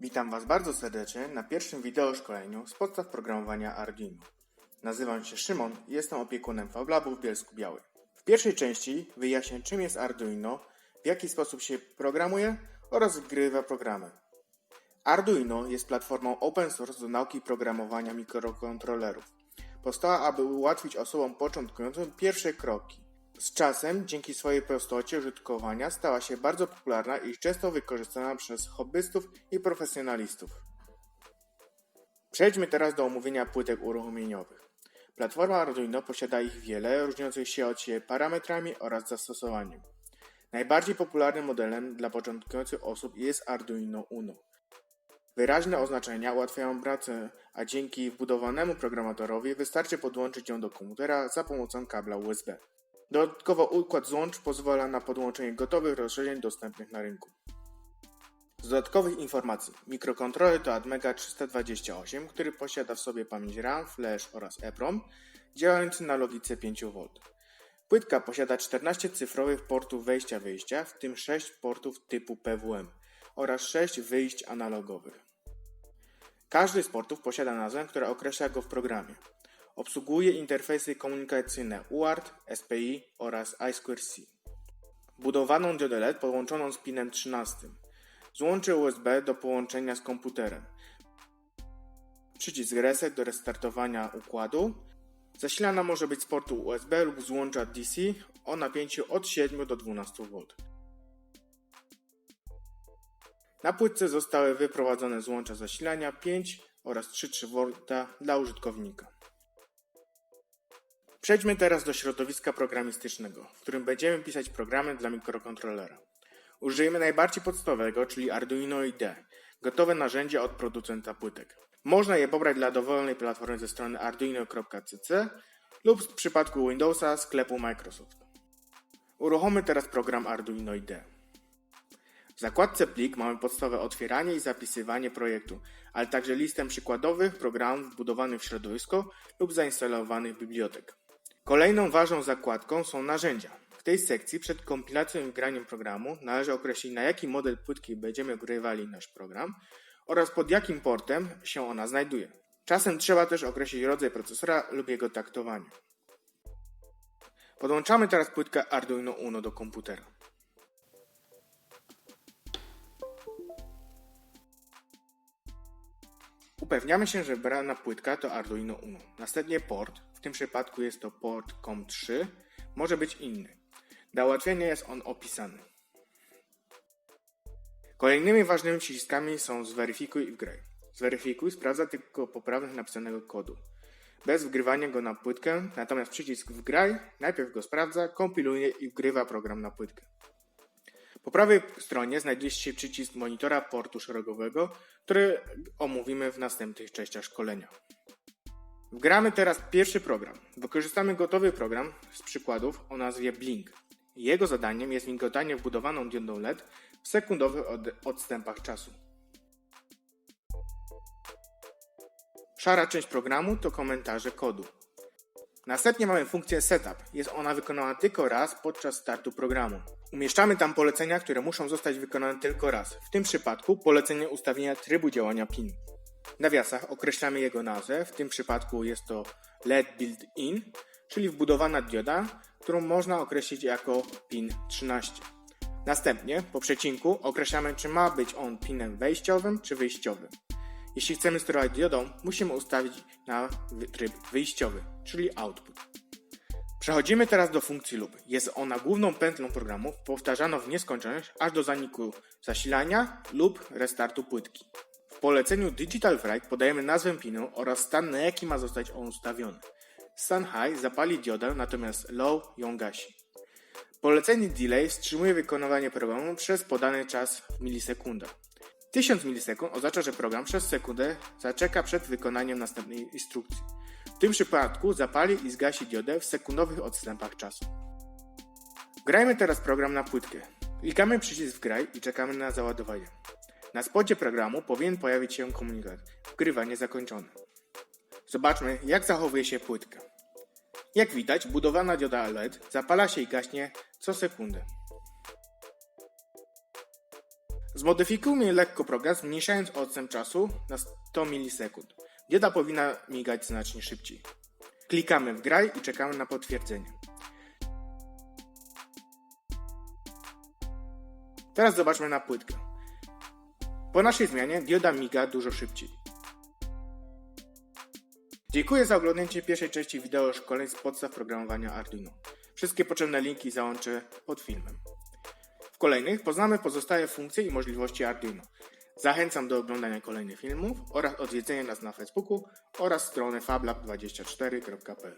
Witam Was bardzo serdecznie na pierwszym wideo szkoleniu z podstaw programowania Arduino. Nazywam się Szymon i jestem opiekunem Fablabu w Bielsku Białej. W pierwszej części wyjaśnię czym jest Arduino, w jaki sposób się programuje oraz wgrywa programy. Arduino jest platformą open source do nauki programowania mikrokontrolerów. Powstała, aby ułatwić osobom początkującym pierwsze kroki. Z czasem, dzięki swojej prostocie użytkowania, stała się bardzo popularna i często wykorzystana przez hobbystów i profesjonalistów. Przejdźmy teraz do omówienia płytek uruchomieniowych. Platforma Arduino posiada ich wiele, różniących się od siebie parametrami oraz zastosowaniem. Najbardziej popularnym modelem dla początkujących osób jest Arduino Uno. Wyraźne oznaczenia ułatwiają pracę, a dzięki wbudowanemu programatorowi wystarczy podłączyć ją do komputera za pomocą kabla USB. Dodatkowo układ złącz pozwala na podłączenie gotowych rozszerzeń dostępnych na rynku. Z dodatkowych informacji, mikrokontroler to Atmega 328, który posiada w sobie pamięć RAM, flash oraz EPROM, działający na logice 5V. Płytka posiada 14 cyfrowych portów wejścia-wyjścia, w tym 6 portów typu PWM oraz 6 wyjść analogowych. Każdy z portów posiada nazwę, która określa go w programie. Obsługuje interfejsy komunikacyjne UART, SPI oraz I2C. Budowaną diodę LED połączoną z pinem 13. Złącze USB do połączenia z komputerem. Przycisk reset do restartowania układu. Zasilana może być z portu USB lub złącza DC o napięciu od 7 do 12 V. Na płytce zostały wyprowadzone złącza zasilania 5 oraz 3,3 V dla użytkownika. Przejdźmy teraz do środowiska programistycznego, w którym będziemy pisać programy dla mikrokontrolera. Użyjemy najbardziej podstawowego, czyli Arduino IDE, gotowe narzędzie od producenta płytek. Można je pobrać dla dowolnej platformy ze strony arduino.cc lub w przypadku Windowsa sklepu Microsoft. Uruchommy teraz program Arduino IDE. W zakładce plik mamy podstawowe otwieranie i zapisywanie projektu, ale także listę przykładowych programów wbudowanych w środowisko lub zainstalowanych bibliotek. Kolejną ważną zakładką są narzędzia. W tej sekcji przed kompilacją i graniem programu należy określić na jaki model płytki będziemy grywali nasz program oraz pod jakim portem się ona znajduje. Czasem trzeba też określić rodzaj procesora lub jego taktowanie. Podłączamy teraz płytkę Arduino Uno do komputera. Upewniamy się, że wybrana płytka to Arduino Uno. Następnie port, w tym przypadku jest to port COM3, może być inny. Dla ułatwienia jest on opisany. Kolejnymi ważnymi przyciskami są zweryfikuj i wgraj. Zweryfikuj sprawdza tylko poprawność napisanego kodu. Bez wgrywania go na płytkę, natomiast przycisk wgraj najpierw go sprawdza, kompiluje i wgrywa program na płytkę. Po prawej stronie znajduje się przycisk monitora portu szeregowego, który omówimy w następnych częściach szkolenia. Wgramy teraz pierwszy program. Wykorzystamy gotowy program z przykładów o nazwie Blink. Jego zadaniem jest migotanie wbudowaną diodą LED w sekundowych od odstępach czasu. Szara część programu to komentarze kodu. Następnie mamy funkcję Setup. Jest ona wykonana tylko raz podczas startu programu. Umieszczamy tam polecenia, które muszą zostać wykonane tylko raz. W tym przypadku polecenie ustawienia trybu działania PIN. W nawiasach określamy jego nazwę, w tym przypadku jest to LED Built-in, czyli wbudowana dioda, którą można określić jako PIN 13. Następnie, po przecinku, określamy czy ma być on pinem wejściowym czy wyjściowym. Jeśli chcemy sterować diodą, musimy ustawić na tryb wyjściowy, czyli output. Przechodzimy teraz do funkcji loop. Jest ona główną pętlą programu, powtarzano w nieskończoność aż do zaniku zasilania lub restartu płytki. W poleceniu Digital Write podajemy nazwę pinu oraz stan na jaki ma zostać on ustawiony. Stan high zapali diodę, natomiast low ją gasi. Polecenie delay wstrzymuje wykonywanie programu przez podany czas w milisekundach. 1000 milisekund oznacza, że program przez sekundę zaczeka przed wykonaniem następnej instrukcji. W tym przypadku zapali i zgasi diodę w sekundowych odstępach czasu. Grajmy teraz program na płytkę. Klikamy przycisk wgraj i czekamy na załadowanie. Na spodzie programu powinien pojawić się komunikat wgrywanie zakończone. Zobaczmy jak zachowuje się płytka. Jak widać budowana dioda LED zapala się i gaśnie co sekundę. Zmodyfikujmy lekko program, zmniejszając odstęp czasu na 100 milisekund. Dioda powinna migać znacznie szybciej. Klikamy w graj i czekamy na potwierdzenie. Teraz zobaczmy na płytkę. Po naszej zmianie dioda miga dużo szybciej. Dziękuję za oglądnięcie pierwszej części wideo szkoleń z podstaw programowania Arduino. Wszystkie potrzebne linki załączę pod filmem. Kolejnych poznamy pozostałe funkcje i możliwości Arduino. Zachęcam do oglądania kolejnych filmów oraz odwiedzenia nas na Facebooku oraz strony fablab24.pl.